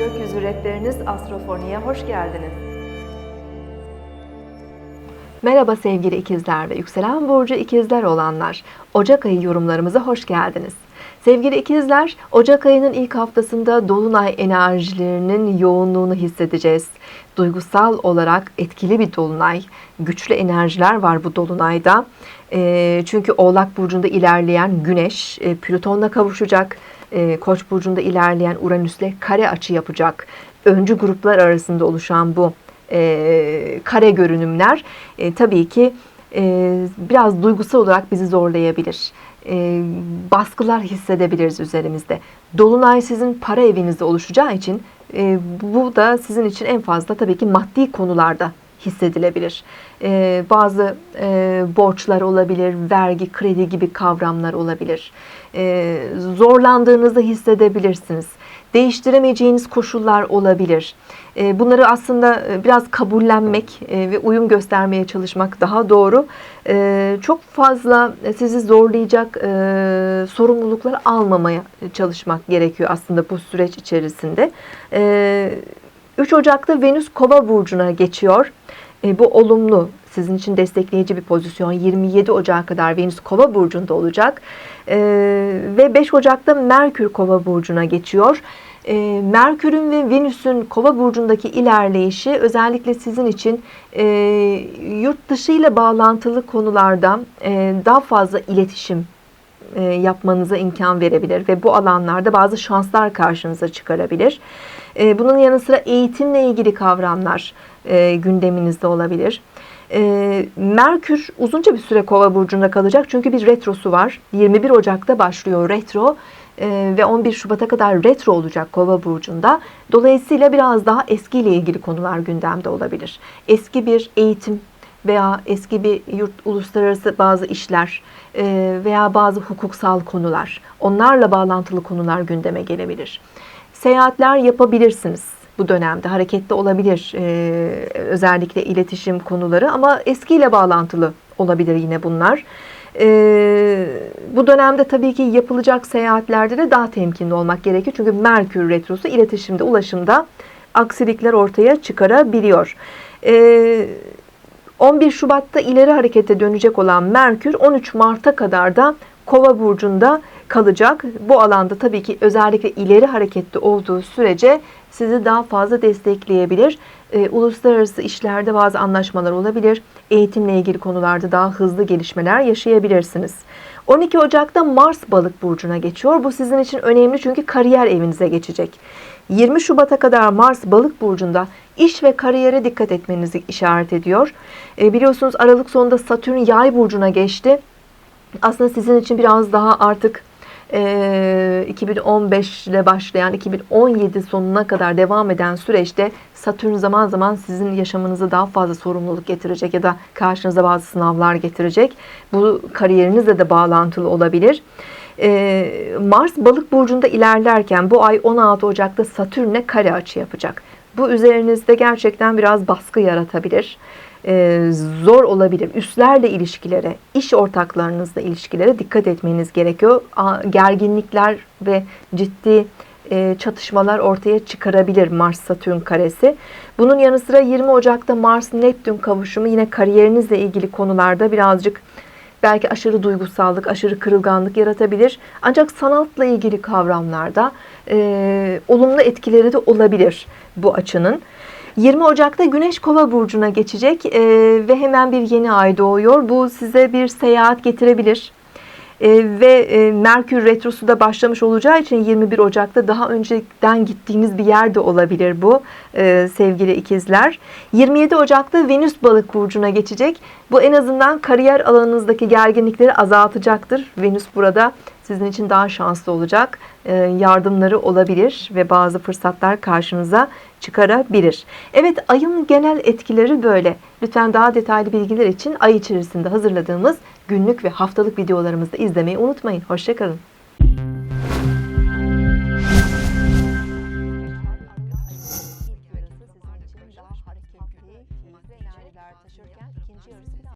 Hazretleriniz Astrofoni'ye hoş geldiniz. Merhaba sevgili ikizler ve yükselen burcu ikizler olanlar. Ocak ayı yorumlarımıza hoş geldiniz. Sevgili ikizler, Ocak ayının ilk haftasında dolunay enerjilerinin yoğunluğunu hissedeceğiz. Duygusal olarak etkili bir dolunay, güçlü enerjiler var bu dolunayda. E, çünkü Oğlak burcunda ilerleyen Güneş e, Plüton'la kavuşacak. E, Koç burcunda ilerleyen Uranüs'le kare açı yapacak. Öncü gruplar arasında oluşan bu e, kare görünümler e, tabii ki e, biraz duygusal olarak bizi zorlayabilir. E, baskılar hissedebiliriz üzerimizde. Dolunay sizin para evinizde oluşacağı için e, bu da sizin için en fazla tabii ki maddi konularda hissedilebilir. E, bazı e, borçlar olabilir, vergi, kredi gibi kavramlar olabilir. E, zorlandığınızı hissedebilirsiniz. Değiştiremeyeceğiniz koşullar olabilir. E, bunları aslında e, biraz kabullenmek e, ve uyum göstermeye çalışmak daha doğru. E, çok fazla sizi zorlayacak e, sorumlulukları almamaya çalışmak gerekiyor aslında bu süreç içerisinde. E, 3 Ocak'ta Venüs Kova burcuna geçiyor. E, bu olumlu, sizin için destekleyici bir pozisyon. 27 Ocak'a kadar Venüs Kova burcunda olacak. E, ve 5 Ocak'ta Merkür Kova burcuna geçiyor. E, Merkür'ün ve Venüs'ün Kova burcundaki ilerleyişi özellikle sizin için e, yurt dışı ile bağlantılı konularda e, daha fazla iletişim e, yapmanıza imkan verebilir ve bu alanlarda bazı şanslar karşınıza çıkarabilir. E, bunun yanı sıra eğitimle ilgili kavramlar e, gündeminizde olabilir. Merkür uzunca bir süre Kova burcunda kalacak çünkü bir retrosu var. 21 Ocak'ta başlıyor retro ve 11 Şubat'a kadar retro olacak Kova burcunda. Dolayısıyla biraz daha eskiyle ilgili konular gündemde olabilir. Eski bir eğitim veya eski bir yurt uluslararası bazı işler veya bazı hukuksal konular, onlarla bağlantılı konular gündeme gelebilir. Seyahatler yapabilirsiniz bu dönemde hareketli olabilir özellikle iletişim konuları ama eskiyle bağlantılı olabilir yine bunlar. bu dönemde tabii ki yapılacak seyahatlerde de daha temkinli olmak gerekiyor. Çünkü Merkür Retrosu iletişimde, ulaşımda aksilikler ortaya çıkarabiliyor. 11 Şubat'ta ileri harekete dönecek olan Merkür 13 Mart'a kadar da Kova burcunda kalacak. Bu alanda tabii ki özellikle ileri hareketli olduğu sürece sizi daha fazla destekleyebilir. E, uluslararası işlerde bazı anlaşmalar olabilir. Eğitimle ilgili konularda daha hızlı gelişmeler yaşayabilirsiniz. 12 Ocak'ta Mars balık burcuna geçiyor. Bu sizin için önemli çünkü kariyer evinize geçecek. 20 Şubat'a kadar Mars balık burcunda iş ve kariyere dikkat etmenizi işaret ediyor. E, biliyorsunuz Aralık sonunda Satürn yay burcuna geçti. Aslında sizin için biraz daha artık 2015 ile başlayan 2017 sonuna kadar devam eden süreçte Satürn zaman zaman sizin yaşamınıza daha fazla sorumluluk getirecek ya da karşınıza bazı sınavlar getirecek. Bu kariyerinizle de bağlantılı olabilir. Mars balık burcunda ilerlerken bu ay 16 Ocak'ta Satürn'e kare açı yapacak. Bu üzerinizde gerçekten biraz baskı yaratabilir. Ee, zor olabilir. Üstlerle ilişkilere, iş ortaklarınızla ilişkilere dikkat etmeniz gerekiyor. Gerginlikler ve ciddi e, çatışmalar ortaya çıkarabilir Mars-Satürn karesi. Bunun yanı sıra 20 Ocak'ta Mars-Neptün kavuşumu yine kariyerinizle ilgili konularda birazcık belki aşırı duygusallık, aşırı kırılganlık yaratabilir. Ancak sanatla ilgili kavramlarda e, olumlu etkileri de olabilir bu açının. 20 Ocak'ta Güneş Kova burcuna geçecek e, ve hemen bir yeni ay doğuyor. Bu size bir seyahat getirebilir. E, ve e, Merkür Retrosu da başlamış olacağı için 21 Ocak'ta daha önceden gittiğiniz bir yerde olabilir bu e, sevgili ikizler. 27 Ocak'ta Venüs Balık burcuna geçecek. Bu en azından kariyer alanınızdaki gerginlikleri azaltacaktır. Venüs burada sizin için daha şanslı olacak. E, yardımları olabilir ve bazı fırsatlar karşınıza çıkarabilir. Evet ayın genel etkileri böyle. Lütfen daha detaylı bilgiler için ay içerisinde hazırladığımız günlük ve haftalık videolarımızı izlemeyi unutmayın. Hoşçakalın.